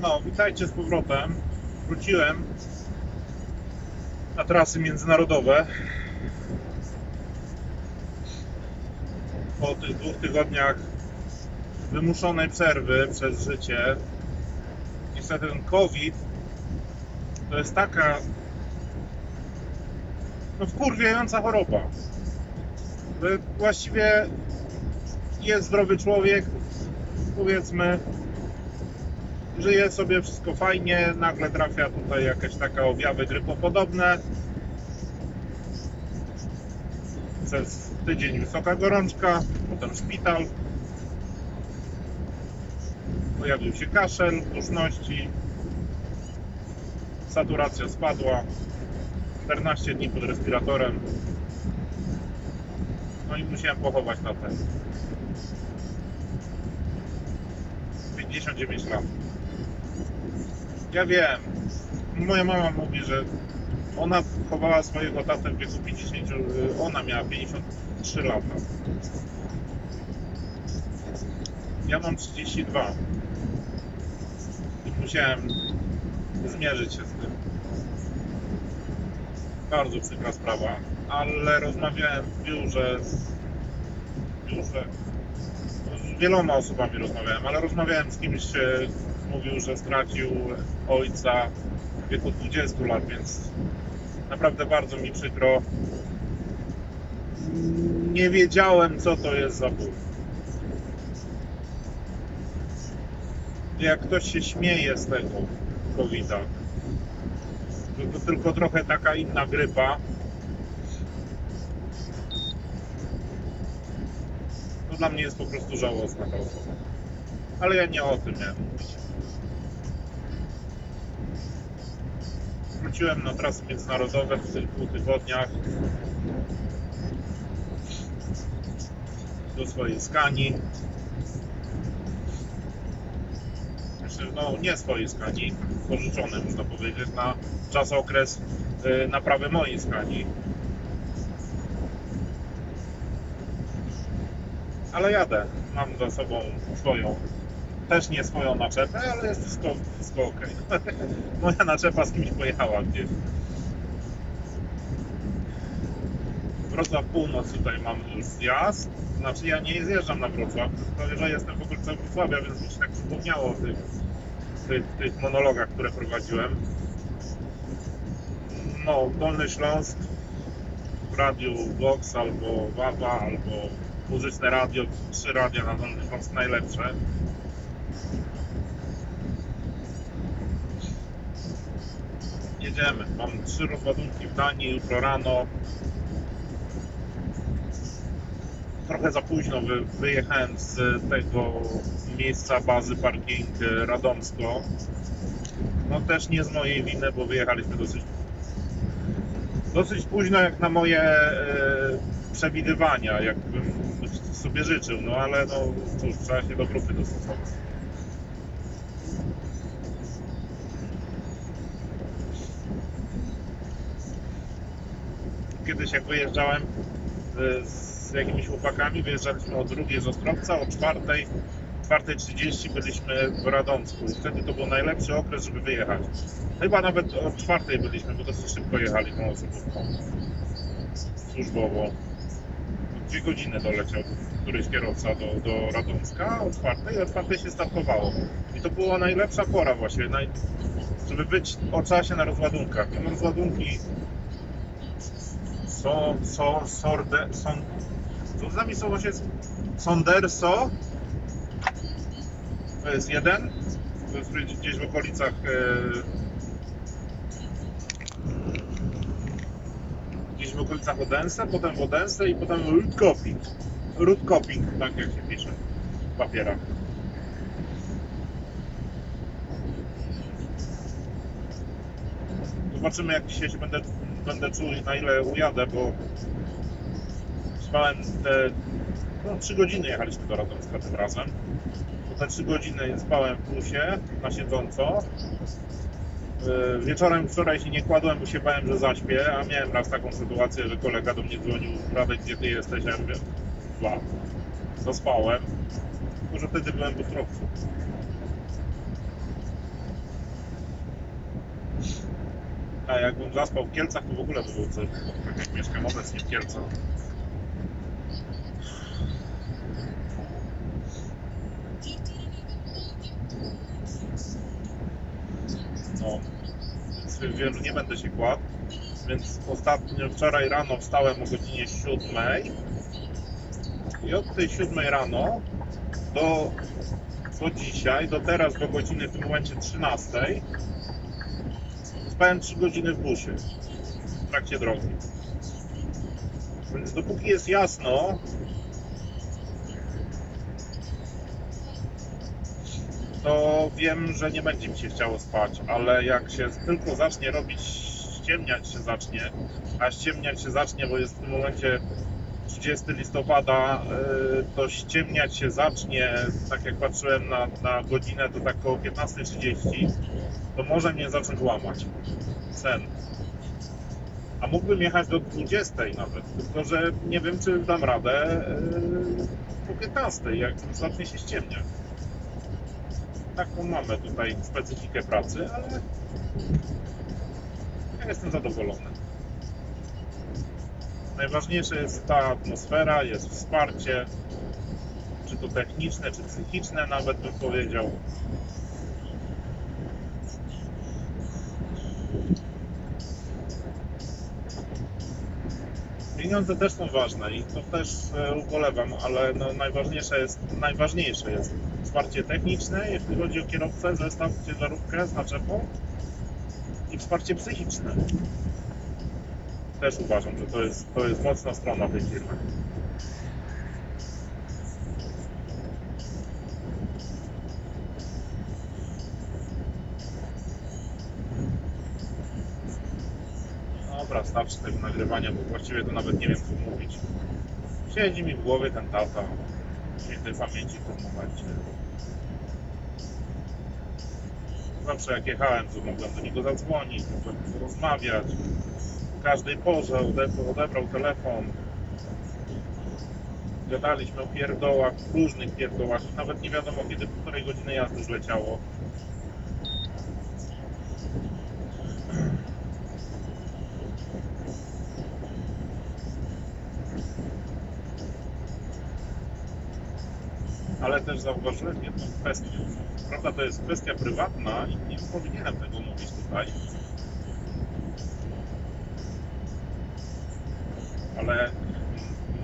No, witajcie z powrotem. Wróciłem na trasy międzynarodowe. Po tych dwóch tygodniach wymuszonej przerwy przez życie. Niestety ten COVID to jest taka no wkurwiająca choroba. Właściwie jest zdrowy człowiek, powiedzmy, żyje sobie wszystko fajnie, nagle trafia tutaj jakaś taka objawy grypopodobne. Przez tydzień wysoka gorączka, potem szpital. Pojawił się kaszel, duszności, saturacja spadła, 14 dni pod respiratorem. No i musiałem pochować na ten. 59 lat. Ja wiem. Moja mama mówi, że ona chowała swojego tatę w wieku 50. y, Ona miała 53 lata. Ja mam 32. I musiałem zmierzyć się z tym. Bardzo przykra sprawa, ale rozmawiałem w biurze z, w biurze z wieloma osobami rozmawiałem, ale rozmawiałem z kimś, e, mówił, że stracił ojca w wieku 20 lat, więc naprawdę bardzo mi przykro. Nie wiedziałem, co to jest za ból. Jak ktoś się śmieje z tego COVID-a, to, to tylko trochę taka inna grypa. To dla mnie jest po prostu żałosna ta osoba. Ale ja nie o tym miałem mówić. Wróciłem na trasy międzynarodowe w dwóch tygodniach do swojej skani. Znaczy, no nie swojej skani, pożyczone można powiedzieć na czas okres y, naprawy mojej skani. Ale jadę, mam za sobą swoją, też nie swoją naczepę, ale jest wszystko, wszystko ok. Moja naczepa z kimś pojechała gdzieś. Wrocław Północ tutaj mam zjazd. Znaczy ja nie zjeżdżam na Wrocław, tylko że jestem w okolicach Wrocławia, więc mi się tak przypomniało o tych, tych, tych monologach, które prowadziłem. No, Dolny Śląsk w radiu Vox albo Wawa, albo muzyczne radio, trzy radia na Dolny Śląsk najlepsze. Jedziemy. Mam trzy rozładunki w Danii jutro rano. Trochę za późno wy, wyjechałem z tego miejsca bazy parking e, Radomsko. No też nie z mojej winy, bo wyjechaliśmy dosyć dosyć późno jak na moje e, przewidywania, jakbym sobie życzył, no ale no cóż, trzeba się do grupy dostosować. Kiedyś jak wyjeżdżałem e, z jakimiś chłopakami, wyjeżdżaliśmy o drugiej z Ostrowca, o czwartej, 4.30 byliśmy w Radomsku. Wtedy to był najlepszy okres, żeby wyjechać. Chyba nawet o czwartej byliśmy, bo dosyć szybko jechali tą osobówką służbową. Dwie godziny doleciał któryś kierowca do, do Radomska, o czwartej, o czwartej się startowało. I to była najlepsza pora właśnie, naj, żeby być o czasie na rozładunkach. Te rozładunki są, są, sorde, są, co z nami są właśnie Sonderso, to jest jeden, to jest gdzieś w okolicach e, gdzieś w okolicach Odense, potem w Odense i potem Rudkoping. Rudkoping, tak jak się pisze w papierach. Zobaczymy jak dzisiaj się będę, będę czuł na ile ujadę, bo spałem te no, 3 godziny jechaliśmy do Radomska tym razem. Po te 3 godziny spałem w plusie na siedząco. Yy, Wieczorem wczoraj się nie kładłem, bo się bałem, że zaśpię, a miałem raz taką sytuację, że kolega do mnie dzwonił, Radek, gdzie ty jesteś? Ja mówię, dwa. Zaspałem, tylko że wtedy byłem w Ostrowcu. Jakbym zaspał w Kielcach, to w ogóle cyrk, tak jak mieszkam obecnie w Kielcach. No, więc wielu nie będę się kładł, więc ostatnio, wczoraj rano wstałem o godzinie 7 i od tej 7 rano do, do dzisiaj, do teraz, do godziny w tym momencie 13 spałem 3 godziny w busie w trakcie drogi. Więc dopóki jest jasno, to wiem, że nie będzie mi się chciało spać, ale jak się tylko zacznie robić, ściemniać się zacznie, a ściemniać się zacznie, bo jest w tym momencie 30 listopada, yy, to ściemniać się zacznie, tak jak patrzyłem na, na godzinę, to tak około 15.30, to może mnie zacząć łamać sen. A mógłbym jechać do 20 nawet, tylko że nie wiem, czy dam radę yy, po 15, jak zacznie się ściemniać. Taką mamy tutaj specyfikę pracy, ale ja jestem zadowolony. Najważniejsze jest ta atmosfera, jest wsparcie, czy to techniczne, czy psychiczne, nawet bym powiedział. Pieniądze też są ważne i to też e, ubolewam, ale no najważniejsze jest, najważniejsze jest wsparcie techniczne, jeśli chodzi o kierowcę, zestaw, ciężarówkę z i wsparcie psychiczne. Też uważam, że to jest, to jest mocna strona tej firmy. Dobra, starczy tego nagrywania, bo właściwie to nawet nie wiem co mówić. Siedzi mi w głowie ten tata, świętej pamięci w tym momencie. Zawsze jak jechałem, to mogłem do niego zadzwonić, mogłem porozmawiać. Każdej porze odebrał, odebrał telefon. Gadaliśmy o pierdołach, różnych pierdołach. Nawet nie wiadomo kiedy półtorej godziny jazdy zleciało. ale też zauważyłem jedną kwestię. Prawda, to jest kwestia prywatna i nie powinienem tego mówić tutaj. Ale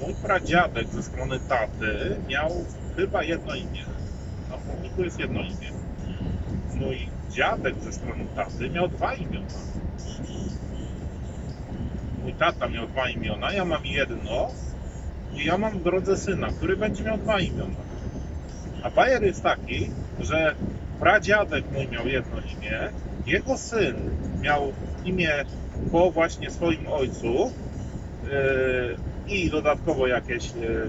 mój pradziadek ze strony taty miał chyba jedno imię. Na pomniku jest jedno imię. Mój dziadek ze strony taty miał dwa imiona. Mój tata miał dwa imiona, ja mam jedno i ja mam w drodze syna, który będzie miał dwa imiona. A bajer jest taki, że pradziadek mój miał jedno imię, jego syn miał imię po właśnie swoim ojcu i dodatkowo jakieś yy,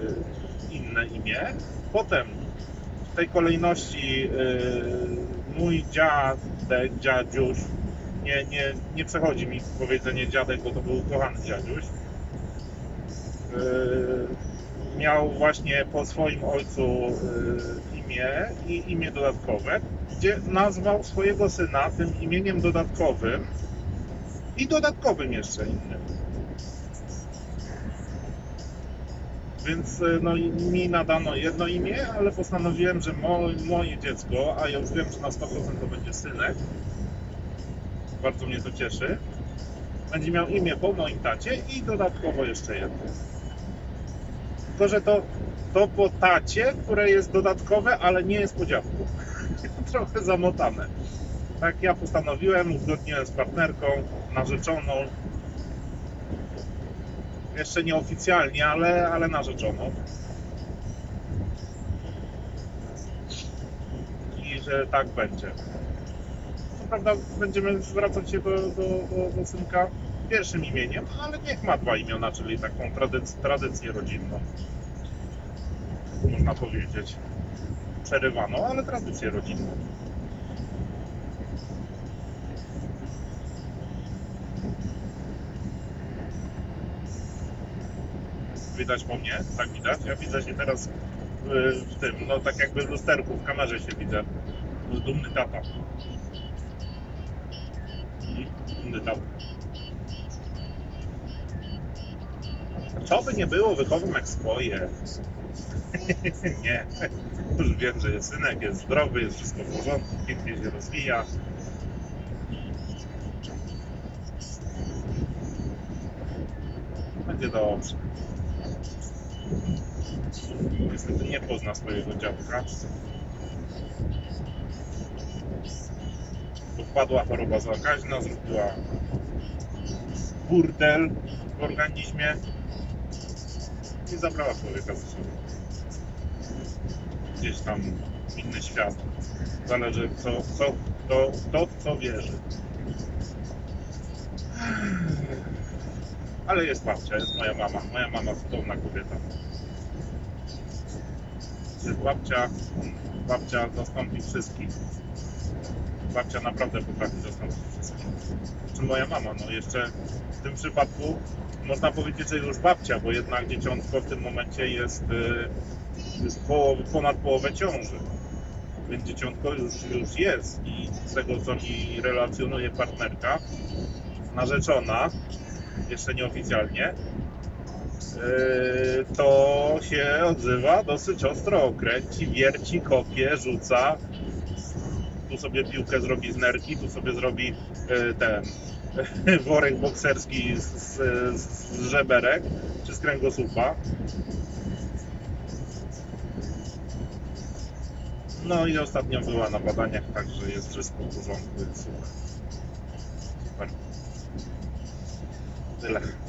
inne imię. Potem w tej kolejności yy, mój dziadek, dziadziuś, nie, nie, nie przechodzi mi powiedzenie dziadek, bo to był kochany dziadziuś. Miał właśnie po swoim ojcu imię i imię dodatkowe, gdzie nazwał swojego syna tym imieniem dodatkowym i dodatkowym jeszcze innym. Więc y, no, mi nadano jedno imię, ale postanowiłem, że mo, moje dziecko, a ja już wiem, że na 100% to będzie synek, bardzo mnie to cieszy, będzie miał imię po moim tacie i dodatkowo jeszcze jedno. Tylko, że to, to po tacie, które jest dodatkowe, ale nie jest po dziadku. Trochę zamotane. Tak ja postanowiłem, uzgodniłem z partnerką, narzeczoną. Jeszcze nieoficjalnie, ale, ale narzeczoną. I że tak będzie. Co prawda będziemy zwracać się do, do, do, do synka pierwszym imieniem, ale niech ma dwa imiona, czyli taką tradyc tradycję rodzinną. Można powiedzieć. Przerywaną, ale tradycję rodzinną. Widać po mnie? Tak widać? Ja widzę się teraz w, w tym, no tak jakby w lusterku, w kamerze się widzę. Dumny tata. inny tam. Co by nie było, wychowam jak swoje. nie. Już wiem, że jest synek, jest zdrowy, jest wszystko w porządku, pięknie się rozwija. Będzie dobrze. Niestety nie pozna swojego dziadka. Podpadła choroba zakaźna, zrobiła burdel w organizmie i zabrała człowieka ze sobą. Gdzieś tam inny świat. Zależy co, co, kto, kto w co wierzy. Ale jest babcia, jest moja mama. Moja mama cudowna kobieta. Jest babcia, babcia zastąpi wszystkich. Babcia naprawdę potrafi zastąpić wszystkich. Czy moja mama, no jeszcze w tym przypadku można powiedzieć, że już babcia, bo jednak dzieciątko w tym momencie jest y, już połowy, ponad połowę ciąży. Więc dzieciątko już, już jest i z tego co mi relacjonuje partnerka, narzeczona, jeszcze nieoficjalnie, yy, to się odzywa dosyć ostro. Kręci, wierci, kopie, rzuca. Tu sobie piłkę zrobi z nerki, tu sobie zrobi yy, ten worek bokserski z, z, z żeberek czy z kręgosłupa. No i ostatnio była na badaniach, także jest wszystko w porządku, super. Super. Tyle.